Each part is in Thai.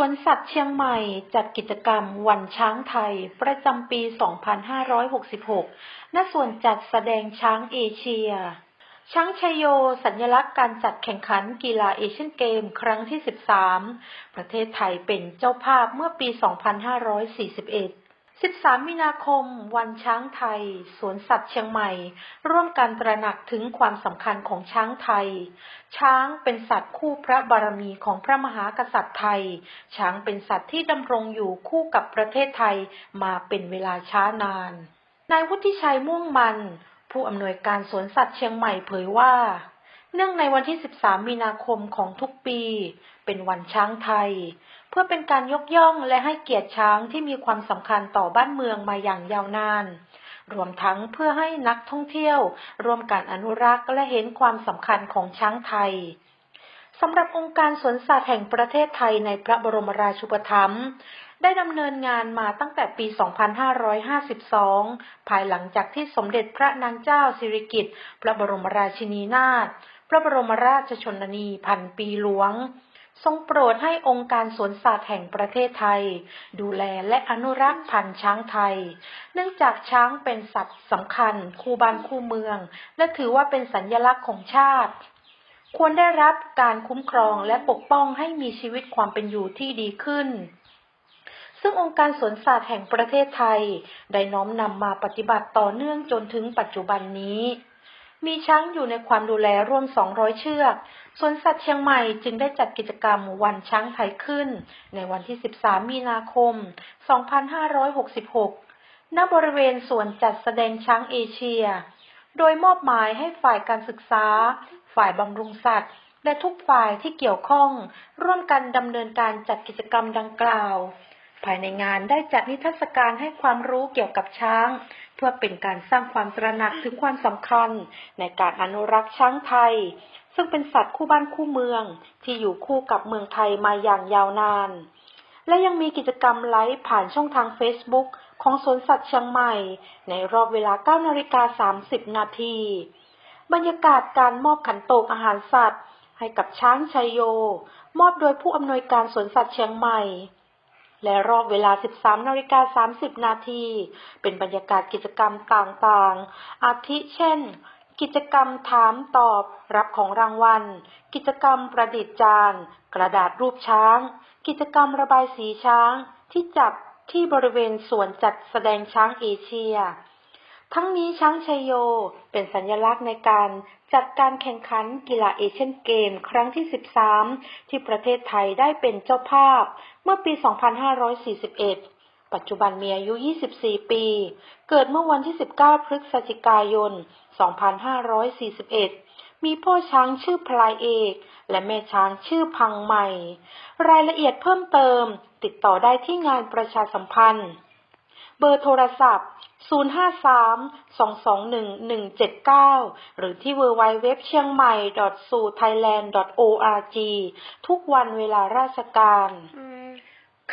วนสัตว์เชียงใหม่จัดกิจกรรมวันช้างไทย ประจำปี 2566 ณ ส่วนจัดแสดงช้างเอเชีย ช้างชยโย สัญลักษณ์การจัดแข่งขันกีฬาเอเชียนเกม ครั้งที่ 13 ประเทศไทยเป็นเจ้าภาพเมื่อปี 2541 13 มีนาคม วันช้างไทย สวนสัตว์เชียงใหม่ ร่วมกันตระหนักถึงความสำคัญของช้างไทย ช้างเป็นสัตว์คู่พระบารมีของพระมหากษัตริย์ไทย ช้างเป็นสัตว์ที่ดำรงอยู่คู่กับประเทศไทยมาเป็นเวลาช้านาน นายวุฒิชัยม่วงมัน ผู้อำนวยการสวนสัตว์เชียงใหม่เผยว่า เนื่องในวันที่ 13 มีนาคมของทุกปี เป็นวันช้างไทย เพื่อเป็นการยกย่องและให้เกียรติช้างที่มีความสำคัญต่อบ้านเมืองมาอย่างยาวนาน รวมทั้งเพื่อให้นักท่องเที่ยวร่วมการอนุรักษ์และเห็นความสำคัญของช้างไทยสำหรับองค์การสวนสัตว์แห่งประเทศไทยในพระบรมราชูปถัมภ์ได้ดำเนินงานมาตั้งแต่ปี 2552 ภายหลังจากที่สมเด็จพระนางเจ้าสิริกิติ์พระบรมราชินีนาถ พระบรมราชชนนีพันปีหลวง ทรงโปรดให้องค์การสวนสัตว์แห่งประเทศไทย ดูแลและอนุรักษ์พันธุ์ช้างไทย เนื่องจากช้างเป็นสัตว์สำคัญ คู่บ้านคู่เมือง และถือว่าเป็นสัญลักษณ์ของชาติ ควรได้รับการคุ้มครองและปกป้องให้มีชีวิตความเป็นอยู่ที่ดีขึ้นซึ่งองค์การสวนสัตว์แห่งประเทศไทย ได้น้อมนำมาปฏิบัติต่อเนื่องจนถึงปัจจุบันนี้ มีช้างอยู่ในความดูแลร่วม 200 เชือก สวนสัตว์เชียงใหม่จึงได้จัดกิจกรรมวันช้างไทยขึ้น ในวันที่ 13 มีนาคม 2566 ณ บริเวณสวนจัดแสดงช้างเอเชีย โดยมอบหมายให้ฝ่ายการศึกษา ฝ่ายบำรุงสัตว์ และทุกฝ่ายที่เกี่ยวข้อง ร่วมกันดำเนินการจัดกิจกรรมดังกล่าว ภายในงานได้จัดนิทรรศการให้ความรู้เกี่ยวกับช้าง เพื่อเป็นการสร้างความตระหนักถึงความสำคัญ ในการอนุรักษ์ช้างไทย ซึ่งเป็นสัตว์คู่บ้านคู่เมือง ที่อยู่คู่กับเมืองไทยมาอย่างยาวนาน และยังมีกิจกรรมไลฟ์ผ่านช่องทาง Facebook ของสวนสัตว์เชียงใหม่ ในรอบเวลา9นาฬิกา30 นาที บรรยากาศการมอบขันโตกอาหารสัตว์ ให้กับช้างชัยโย มอบโดยผู้อำนวยการสวนสัตว์เชียงใหม่ และรอบเวลา 13นาฬิกา30 นาที เป็นบรรยากาศกิจกรรมต่างๆ อาทิเช่น กิจกรรมถามตอบ รับของรางวัล กิจกรรมประดิษฐ์จาน กระดาษรูปช้าง กิจกรรมระบายสีช้างที่จับที่บริเวณสวนจัดแสดงช้างเอเชีย ทั้งนี้ช้างชัยโยเป็นสัญลักษณ์ในการจัดการแข่งขันกีฬาเอเชียนเกมครั้งที่ 13 ที่ประเทศไทยได้เป็นเจ้าภาพ เมื่อปี 2541 ปัจจุบันมีอายุ 24 ปี เกิดเมื่อวันที่ 19 พฤศจิกายน 2541มีพ่อช้างชื่อพลายเอก และแม่ช้างชื่อพังใหม่ รายละเอียดเพิ่มเติม ติดต่อได้ที่งานประชาสัมพันธ์ เบอร์โทรศัพท์ 053-221-179 หรือที่ www เชียงใหม่ .suthailand.org ทุกวันเวลาราชการ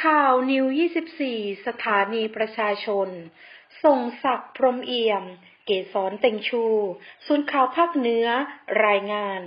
ข่าวนิว 24 สถานีประชาชน ส่งศักดิ์พรมเอี่ยม เกษรเต็งชู ศูนย์ข่าวภาคเหนือ รายงาน